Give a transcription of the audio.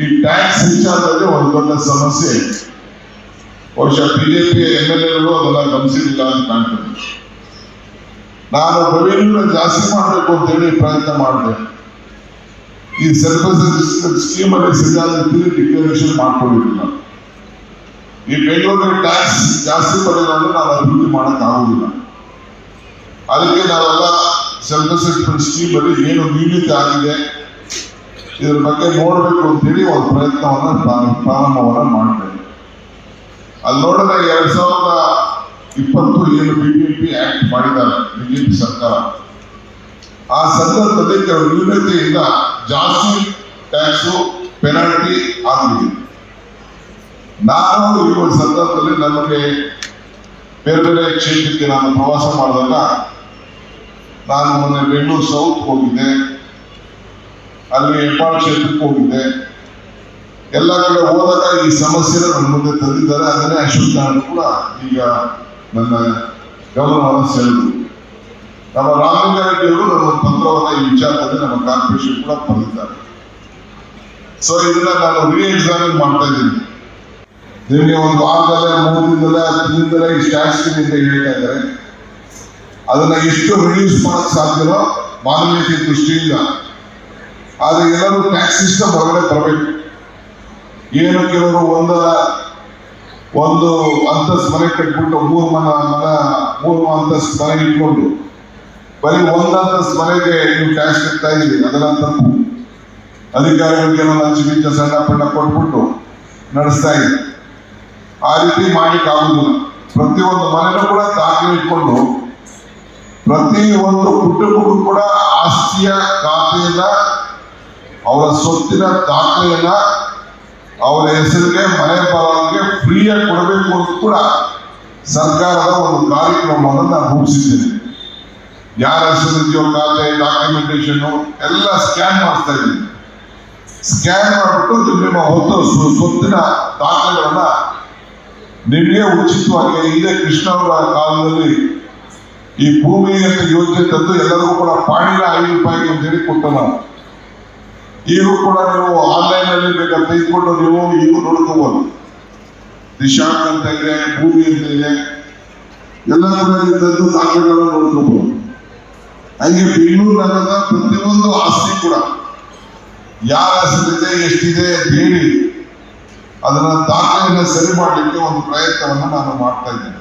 ಈ ಟ್ಯಾಕ್ಸ್ ವಿಚಾರದಲ್ಲಿ ಒಂದು ದೊಡ್ಡ ಸಮಸ್ಯೆ ಇದೆ. ವರ್ಷ ಬಿಜೆಪಿ ಎಂ ಎಲ್ ಎಗಳು ಅದನ್ನ ಗಮನಿಸಿಲ್ಲ ಅಂತ ಕಾಣ್ತದೆ. ನಾನು ರೆವಿನ್ಯೂ ಜಾಸ್ತಿ ಮಾಡಬೇಕು ಅಂತ ಹೇಳಿ ಪ್ರಯತ್ನ ಮಾಡಿದೆ. ಈ ಸರ್ವಿಸ್ ಸ್ಕೀಮ್ ಅಲ್ಲಿ ಸರಿಯಾದ ರೀತಿಯಲ್ಲಿ ಡಿಕ್ಲರೇಷನ್ ಮಾಡ್ಕೊಂಡಿರಲಿಲ್ಲ. ಈ ಬೆಂಗಳೂರಿನ ಟ್ಯಾಕ್ಸ್ ಜಾಸ್ತಿ ಪಡೆಯೋದ್ರೆ ನಾನು ಅಭಿವೃದ್ಧಿ ಮಾಡಕ್ ಆಗುದಿಲ್ಲ. ಅದಕ್ಕೆ ನಾವೆಲ್ಲ ಅಸೆಸ್ಮೆಂಟ್ ಸ್ಕೀಮ್ ಅಲ್ಲಿ ಏನು ನ್ಯೂನತೆ ಆಗಿದೆ ಇದ್ರ ಬಗ್ಗೆ ನೋಡಬೇಕು ಅಂತೇಳಿ ಒಂದು ಪ್ರಯತ್ನವನ್ನು ಪ್ರಾರಂಭವನ್ನು ಮಾಡಿದೆ ಅಲ್ಲಿ ನೋಡಿದ್ರೆ ಎರಡ್ ಸಾವಿರದ ಇಪ್ಪತ್ತು ಏನು ಬಿಜೆಪಿ ಆಕ್ಟ್ ಮಾಡಿದ್ದಾರೆ, ಬಿಜೆಪಿ ಸರ್ಕಾರ. ಆ ಸಂದರ್ಭದಲ್ಲಿ ಕೆಲವು ನ್ಯೂನತೆಯಿಂದ ಜಾಸ್ತಿ ಟ್ಯಾಕ್ಸು, ಪೆನಾಲ್ಟಿ ಆಗಿದೆ ನಾನು ಒಂದು ಸಂದರ್ಭದಲ್ಲಿ ನನಗೆ ಬೇರೆ ಬೇರೆ ಕ್ಷೇತ್ರಕ್ಕೆ ನಾನು ಪ್ರವಾಸ ಮಾಡಿದಾಗ ನಾನು ಮೊನ್ನೆ ಬೆಂಗಳೂರು ಸೌತ್ ಹೋಗಿದ್ದೆ. ಅಲ್ಲಿ ಹೆಬ್ಬಾಳ್ ಕ್ಷೇತ್ರಕ್ಕೆ ಹೋಗಿದ್ದೆ. ಎಲ್ಲ ಕಡೆ ಹೋದಾಗ ಈ ಸಮಸ್ಯೆನ ನನ್ನ ಮುಂದೆ ತಂದಿದ್ದಾರೆ. ಅದನ್ನೇ ಅಶ್ವಥ್ ನಾರಾಯಣ್ ಕೂಡ ಈಗ ನನ್ನ ಗಮನವನ್ನು ಸೆಳೆದು ನಮ್ಮ ರಾಮಲಿಂಗಾರೆಡ್ಡಿಯವರು ನಮ್ಮ ಪತ್ರವನ್ನ ಈ ವಿಚಾರದಲ್ಲಿ ನಮ್ಮ ಕಾರ್ಪೊರೇಷನ್ ಕೂಡ ಬಂದಿದ್ದಾರೆ. ಸೊ ಇದನ್ನ ನಾನು ರೀ ಎಕ್ಸಾಮಿನ್ ಮಾಡ್ತಾ ಇದ್ದೀನಿ. ನಿಮಗೆ ಒಂದು ವಾರದಲ್ಲೇ, ಮೂರು ದಿನದಲ್ಲೇ, ಹತ್ತು ದಿನದಲ್ಲೇ ಈ ಸ್ಟ್ಯಾಟಿಸ್ಟಿಕ್ ಹೇಳ್ತಾ ಇದ್ದಾರೆ. ಅದನ್ನ ಎಷ್ಟು ರಿಲೀಸ್ ಮಾಡಕ್ ಸಾಧ್ಯವೋ ಮಾನವೀಯತೆ ದೃಷ್ಟಿಯಿಂದ ಆದ್ರೆ ಎಲ್ಲರೂ ಟ್ಯಾಕ್ಸ್ ಸಿಸ್ಟಮ್ ಹೊರಗಡೆ ಬರಬೇಕು ಏನು ಕೆಲವರು ಒಂದರ ಒಂದು ಅಂತಸ್ ಮನೆ ಕಟ್ಬಿಟ್ಟು ಮೂರು ಮನ ಮನ, ಮೂರು ಅಂತಸ್ ಮನೆ ಇಟ್ಕೊಂಡು ಬರೀ ಒಂದು ಅಂತಸ್ತು ಮನೆಗೆ ನೀವು ಟ್ಯಾಕ್ಸ್ ಕಟ್ತಾ ಇದ್ದೀರಿ, ಅದೆಲ್ಲ ತಪ್ಪು. ಅಧಿಕಾರಿಗಳಿಗೆ ಗಿಂಚ ಸಣ್ಣ ಪಣ್ಣ ಕೊಟ್ಬಿಟ್ಟು ನಡೆಸ್ತಾ ಇದೆ ಆ ರೀತಿ ಮಾಡ್ಲಿಕ್ಕೆ ಆಗುದಿಲ್ಲ ಪ್ರತಿಯೊಂದು ಮನೆಯೂ ಕೂಡ ದಾಖಲೆ ಇಟ್ಕೊಂಡು ಪ್ರತಿ ಒಂದು ಕುಟುಂಬಕ್ಕೂ ಕೂಡ ಆಸ್ತಿಯ ಖಾತೆಯನ್ನ ಅವರ ಸೊತ್ತಿನ ದಾಖಲೆಯನ್ನ ಅವರ ಹೆಸರಿಗೆ ಮನೆ ಬರೋರಿಗೆ ಫ್ರೀಯಾಗಿ ಕೊಡಬೇಕು ಅಂತ ಕೂಡ ಸರ್ಕಾರದ ಒಂದು ಕಾರ್ಯಕ್ರಮವನ್ನು ನಾನು ರೂಪಿಸಿದ್ದೇನೆ. ಯಾರ ಹೆಸರಿದೆಯೋ ಖಾತೆ ಡಾಕ್ಯುಮೆಂಟೇಶನ್ ಎಲ್ಲ ಸ್ಕ್ಯಾನ್ ಮಾಡಿಸ್ತಾ ಇದ್ದೀನಿ. ಸ್ಕ್ಯಾನ್ ಮಾಡಿಬಿಟ್ಟು ನಿಮ್ಮ ಹೊತ್ತು ಸೊತ್ತಿನ ದಾಖಲೆಗಳನ್ನ ನಿಮಗೆ ಉಚಿತವಾಗಿ, ಇದೇ ಕೃಷ್ಣ ಅವರ ಕಾಲದಲ್ಲಿ ಈ ಭೂಮಿ ಯೋಜನೆ ತಂದು ಎಲ್ಲರಿಗೂ ಕೂಡ ಪಾಣಿನ ಐದು ರೂಪಾಯಿಗೆ ಅಂತ ಹೇಳಿ ಕೊಟ್ಟ ನಾವು ಈಗೂ ಕೂಡ ನೀವು ಆನ್ಲೈನ್ ಅಲ್ಲಿ ಬೇಕಾದ್ರೆ ತೆಗೆದುಕೊಂಡು ನೀವು ಈಗ ನೋಡ್ಕೋಬಹುದು ದಿಶಾಂಕ್ ಅಂತ ಇದೆ ಭೂಮಿ ಅಂತ ಇದೆ ಎಲ್ಲ ಕೂಡ ತಂದು ದಾಖಲೆಗಳನ್ನು ನೋಡ್ಕೋಬಹುದು ಹಂಗೆ ಬೆಂಗಳೂರು ಪ್ರತಿಯೊಂದು ಆಸ್ತಿ ಕೂಡ, ಯಾರ ಹೆಸರಿದೆ ಎಷ್ಟಿದೆ ಅಂತ ಹೇಳಿ, ಅದನ್ನ ದಾಖಲೆಯನ್ನ ಸರಿ ಮಾಡಲಿಕ್ಕೆ ಒಂದು ಪ್ರಯತ್ನವನ್ನು ನಾನು ಮಾಡ್ತಾ ಇದ್ದೇನೆ.